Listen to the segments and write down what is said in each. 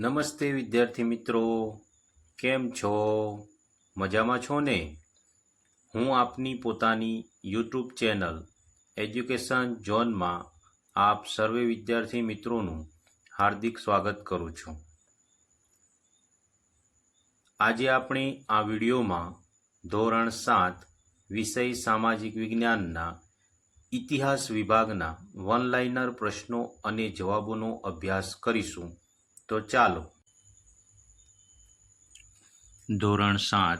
નમસ્તે વિદ્યાર્થી મિત્રો, કેમ છો? મજામાં છો ને? હું આપની પોતાની યુટ્યુબ ચેનલ એજ્યુકેશન ઝોનમાં આપ સર્વે વિદ્યાર્થી મિત્રોનું હાર્દિક સ્વાગત કરું છું. આજે આપણે આ વિડીયોમાં ધોરણ સાત વિષય સામાજિક વિજ્ઞાનના ઇતિહાસ વિભાગના વન લાઇનર પ્રશ્નો અને જવાબોનો અભ્યાસ કરીશું. તો ચાલો. ધોરણ સાત.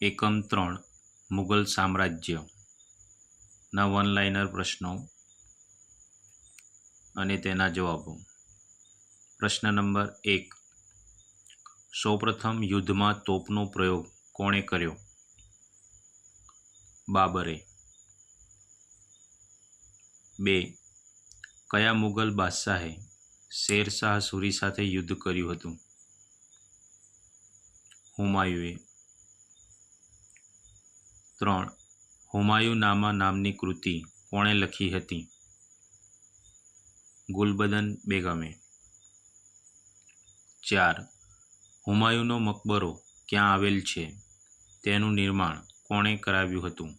એકમ ત્રણ. મુઘલ સામ્રાજ્ય. ના વન લાઇનર પ્રશ્નો અને તેના જવાબો. પ્રશ્ન નંબર એક. સૌપ્રથમ યુદ્ધમાં તોપનો પ્રયોગ કોણે કર્યો? બાબરે. બે. કયા મુગલ બાદશાહે શેરશાહ સુરી સાથે યુદ્ધ કર્યું હતું. હુમાયુએ ત્રણ હુમાયુનામા નામની કૃતિ કોણે લખી હતી? ગુલબદન બેગમે. ચાર હુમાયુનો મકબરો ક્યાં આવેલ છે? તેનું નિર્માણ કોણે કરાવ્યું હતું?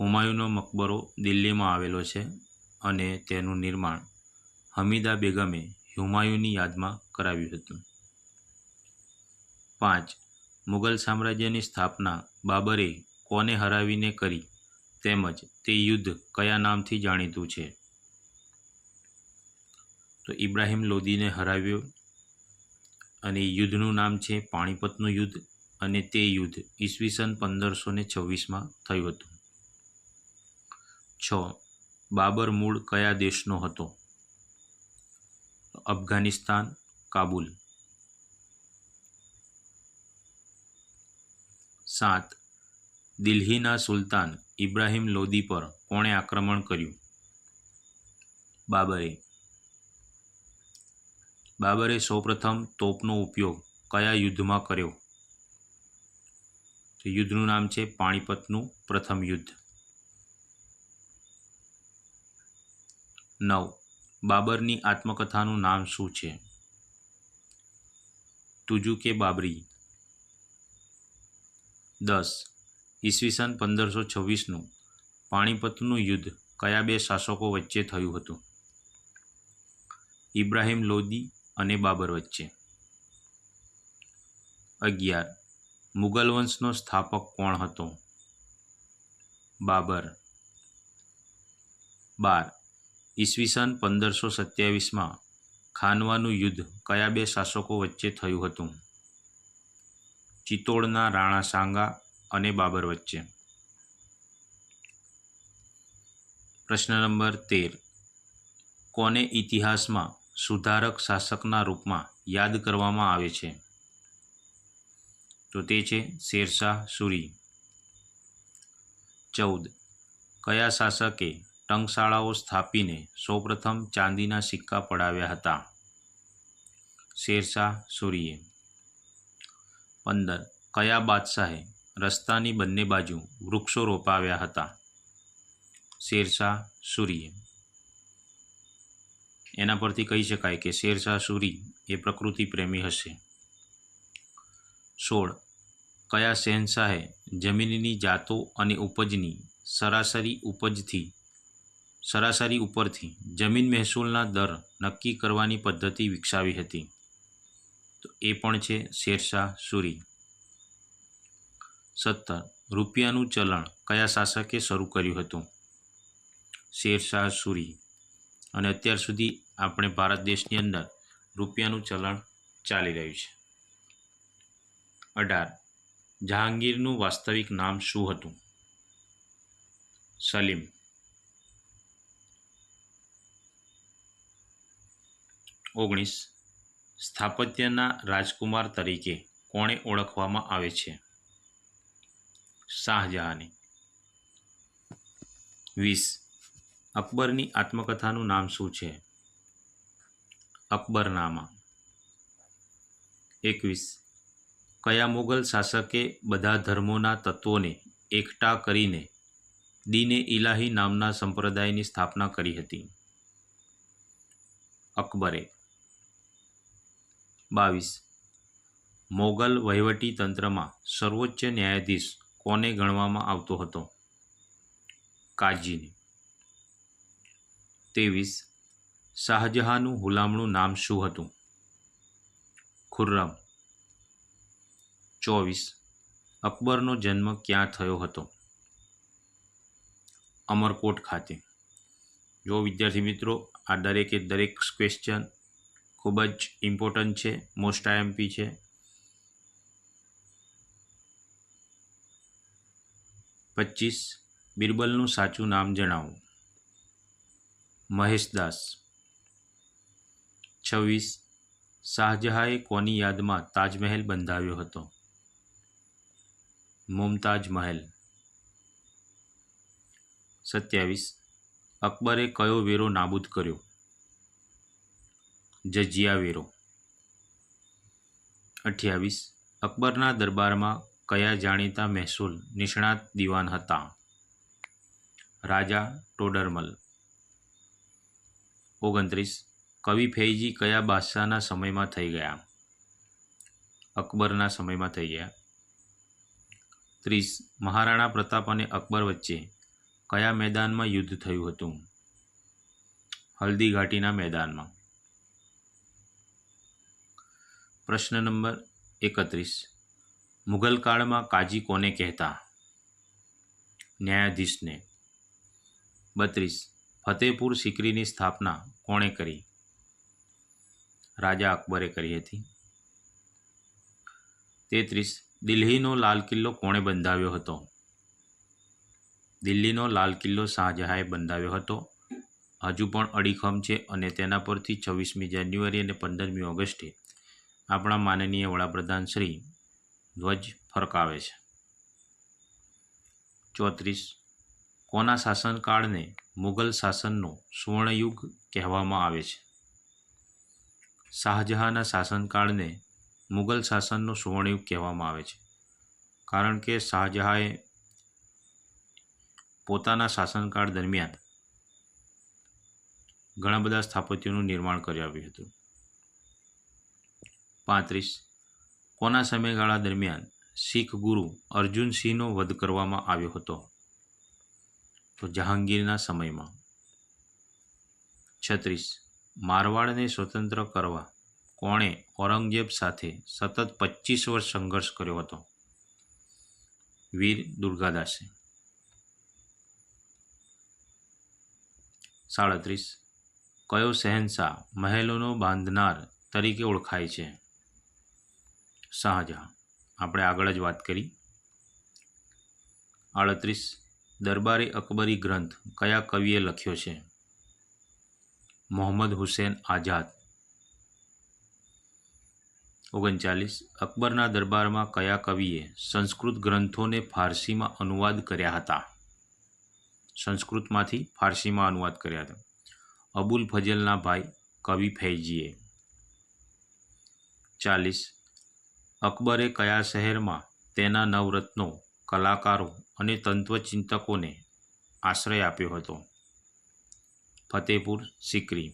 હુમાયુનો મકબરો દિલ્હીમાં આવેલો છે. અને તેનું નિર્માણ હમીદા બેગમે હુમાયુની યાદમાં કરાવ્યું હતું. પાંચ મુઘલ સામ્રાજ્યની સ્થાપના બાબરે કોને હરાવીને કરી તેમજ તે યુદ્ધ કયા નામથી જાણીતું છે? તો ઇબ્રાહિમ લોદીને હરાવ્યો અને યુદ્ધનું નામ છે પાણીપતનું યુદ્ધ અને તે યુદ્ધ ઈસવીસન પંદરસો ને છવ્વીસમાં થયું હતું. છ બાબર મૂળ કયા દેશનો હતો? અફઘાનિસ્તાન, કાબુલ. સાત. દિલ્હીના સુલતાન ઇબ્રાહિમ લોદી પર કોણે આક્રમણ કર્યું? બાબરે. બાબરે સૌપ્રથમ તોપનો ઉપયોગ કયા યુદ્ધમાં કર્યો? યુદ્ધનું નામ છે પાણીપતનું પ્રથમ યુદ્ધ. નવ. બાબરની આત્મકથાનું નામ શું છે? તુજુ કે બાબરી? દસ. ઈસવીસન પંદરસો છવ્વીસનું પાણીપતનું યુદ્ધ કયા બે શાસકો વચ્ચે થયું હતું? ઇબ્રાહિમ લોદી અને બાબર વચ્ચે. અગિયાર. મુગલ વંશનો સ્થાપક કોણ હતો? બાબર. બાર. ઈસવીસન પંદરસો સત્યાવીસમાં ખાનવાનું યુદ્ધ કયા બે શાસકો વચ્ચે થયું હતું? ચિત્તોડના રાણા સાંગા અને બાબર વચ્ચે. પ્રશ્ન નંબર તેર. કોને ઇતિહાસમાં સુધારક શાસકના રૂપમાં યાદ કરવામાં આવે છે? તો તે છે શેરશાહ સુરી. ચૌદ. કયા શાસકે ટંકશાળાઓ સ્થાપીને સૌપ્રથમ ચાંદીના સિક્કા પડાવ્યા હતા. શેરશાહ સૂરીએ. પંદર. કયા બાદશાહે રસ્તાની બંને બાજુ વૃક્ષો રોપાવ્યા હતા? શેરશાહ સૂરીએ. એના પરથી કહી શકાય કે શેરશાહ સૂરી એ પ્રકૃતિ પ્રેમી હશે. સોળ. કયા શહેનશાહે જમીનની જાતો અને ઉપજની સરાસરી ઉપજથી સરાસરી ઉપરથી જમીન મહેસૂલના દર નક્કી કરવાની પદ્ધતિ વિકસાવી હતી. તો એ પણ છે શેરશાહ સુરી. સત્તર, રૂપિયાનું ચલણ કયા શાસકે શરૂ કર્યું હતું? શેરશાહ સુરી. અને અત્યાર સુધી આપણે ભારત દેશની અંદર રૂપિયાનું ચલણ ચાલી રહ્યું છે. અઢાર, જહાંગીરનું વાસ્તવિક નામ શું હતું? સલીમ. ઓગણીસ સ્થાપત્યના રાજકુમાર તરીકે કોણે ઓળખવામાં આવે છે? શાહજહાને. વીસ. અકબરની આત્મકથાનું નામ શું છે? અકબરનામા. એકવીસ. કયા મુગલ શાસકે બધા ધર્મોના તત્વોને એકઠા કરીને દીને ઇલાહી નામના સંપ્રદાયની સ્થાપના કરી હતી? અકબરે. બાવીસ. મોગલ વહીવટી તંત્રમાં સર્વોચ્ચ ન્યાયાધીશ કોને ગણવામાં આવતો હતો? કાજીને. ત્રેવીસ. શાહજહાંનું હુલામણું નામ શું હતું? ખુર્રમ. ચોવીસ. અકબરનો જન્મ ક્યાં થયો હતો? અમરકોટ ખાતે. જો વિદ્યાર્થી મિત્રો, આ દરેકે દરેક ક્વેશ્ચન ખૂબ જ ઇમ્પોર્ટન્ટ છે મોસ્ટ આઈએમપી છે. પચીસ, બિરબલનું સાચું નામ જણાવો. મહેશદાસ. છવ્વીસ, શાહજહાંએ કોની યાદમાં તાજમહેલ બંધાવ્યો હતો? મુમતાજ મહેલ. સત્યાવીસ, અકબરે કયો વેરો નાબૂદ કર્યો? જજિયા વેરો અઠ્યાવીસ. અકબરના દરબારમાં કયા જાણીતા મહેસૂલ નિષ્ણાત દિવાન હતા? રાજા ટોડરમલ. ઓગણત્રીસ. કવિ ફૈજી કયા બાદશાહના સમયમાં થઈ ગયા? અકબરના સમયમાં થઈ ગયા. ત્રીસ. મહારાણા પ્રતાપ અને અકબર વચ્ચે કયા મેદાનમાં યુદ્ધ થયું હતું? હલ્દી ઘાટીના મેદાનમાં. પ્રશ્ન નંબર એકત્રીસ. મુઘલ કાળમાં કાજી કોને કહેતા? ન્યાયાધીશને. બત્રીસ. ફતેપુર સિકરીની સ્થાપના કોણે કરી? રાજા અકબરે કરી હતી. તેત્રીસ. દિલ્હીનો લાલ કિલ્લો કોણે બંધાવ્યો હતો? દિલ્હીનો લાલ કિલ્લો શાહજહાંએ બંધાવ્યો હતો. હજુ પણ અડીખમ છે અને તેના પરથી છવ્વીસમી જાન્યુઆરી અને પંદરમી ઓગસ્ટે આપણા માનનીય વડાપ્રધાન શ્રી ધ્વજ ફરકાવે છે. ચોત્રીસ, કોના શાસનકાળને મુગલ શાસનનો સુવર્ણયુગ કહેવામાં આવે છે? શાહજહાંના શાસનકાળને મુગલ શાસનનો સુવર્ણયુગ કહેવામાં આવે છે. કારણ કે શાહજહાંએ પોતાના શાસનકાળ દરમિયાન ઘણા બધા સ્થાપત્યોનું નિર્માણ કરાવ્યું હતું. પાંત્રીસ. કોના સમયગાળા દરમિયાન શીખ ગુરુ અર્જુનસિંહનો વધ કરવામાં આવ્યો હતો? તો જહાંગીરના સમયમાં. છત્રીસ. મારવાડને સ્વતંત્ર કરવા કોણે ઔરંગઝેબ સાથે સતત પચીસ વર્ષ સંઘર્ષ કર્યો હતો? વીર દુર્ગાદાસે. સાડત્રીસ. કયો શહેનશાહ મહેલોનો બાંધનાર તરીકે ઓળખાય છે? શાહજહાં. આપણે આગળ જ વાત કરી. આડત્રીસ, દરબારે અકબરી ગ્રંથ કયા કવિએ લખ્યો છે? મોહમ્મદ હુસેન આઝાદ. ઓગણચાલીસ, અકબરના દરબારમાં કયા કવિએ સંસ્કૃત ગ્રંથોને ફારસીમાં અનુવાદ કર્યા હતા? સંસ્કૃતમાંથી ફારસીમાં અનુવાદ કર્યા હતા. અબુલ ફજલના ભાઈ કવિ ફૈજીએ. ચાલીસ અકબરે કયા શહેરમાં તેના નવરત્નો, કલાકારો અને તંત્વચિંતકોને આશ્રય આપ્યો હતો? ફતેપુર સિકરી.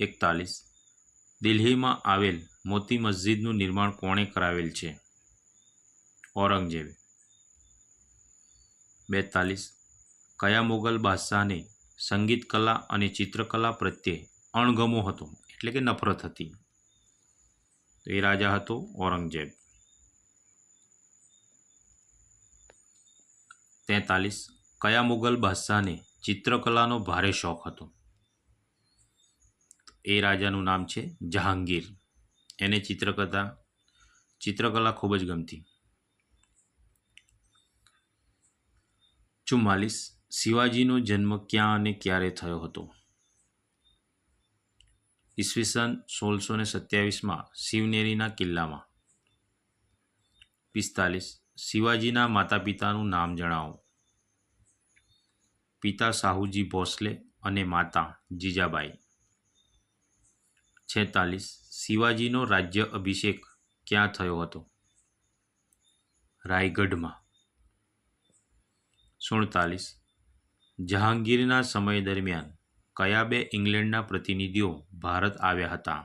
એકતાલીસ. દિલ્હીમાં આવેલ મોતી મસ્જિદનું નિર્માણ કોણે કરાવેલ છે? ઔરંગઝેબે. બેતાલીસ. કયા મુગલ બાદશાહને સંગીત કલા અને ચિત્રકલા પ્રત્યે અણગમો હતો? એટલે કે નફરત હતી. તો એ રાજા હતો ઔરંગઝેબ. તેતાલીસ. કયા મુગલ બાદશાહને ચિત્રકલાનો ભારે શોખ હતો? એ રાજાનું નામ છે જહાંગીર. એને ચિત્રકથા ચિત્રકલા ખૂબ જ ગમતી. ચુમ્માલીસ. શિવાજીનો જન્મ ક્યાં અને ક્યારે થયો હતો? ઈસવીસન સોળસો ને સત્યાવીસમાં શિવનેરીના કિલ્લામાં. પિસ્તાલીસ. શિવાજીના માતા પિતાનું નામ જણાવો. પિતા સાહુજી ભોસલે અને માતા જીજાબાઈ. છેતાલીસ. શિવાજીનો રાજ્ય અભિષેક ક્યાં થયો હતો? રાયગઢમાં. સુડતાલીસ. જહાંગીરના સમય દરમિયાન કયા બે ઇંગ્લેન્ડના પ્રતિનિધિઓ ભારત આવ્યા હતા?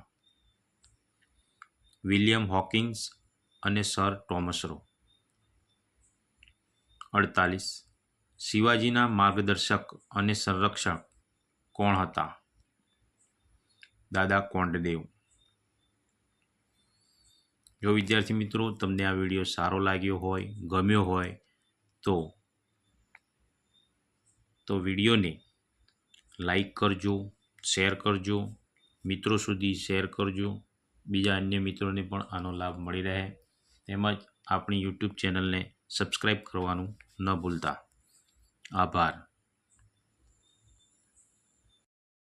વિલિયમ હોકિન્સ અને સર ટોમસ રો. અડતાલીસ. શિવાજીના માર્ગદર્શક અને સંરક્ષક કોણ હતા? દાદા કોંડદેવ. જો વિદ્યાર્થી મિત્રો, તમને આ વીડિયો સારો લાગ્યો હોય, ગમ્યો હોય, તો તો વિડીયોને લાઈક કરજો, શેર કરજો, મિત્રો સુધી શેર કરજો. બીજા અન્ય મિત્રોને પણ આનો લાભ મળી રહે. તેમજ આપણી યુટ્યુબ ચેનલને સબસ્ક્રાઈબ કરવાનું ન ભૂલતા. આભાર.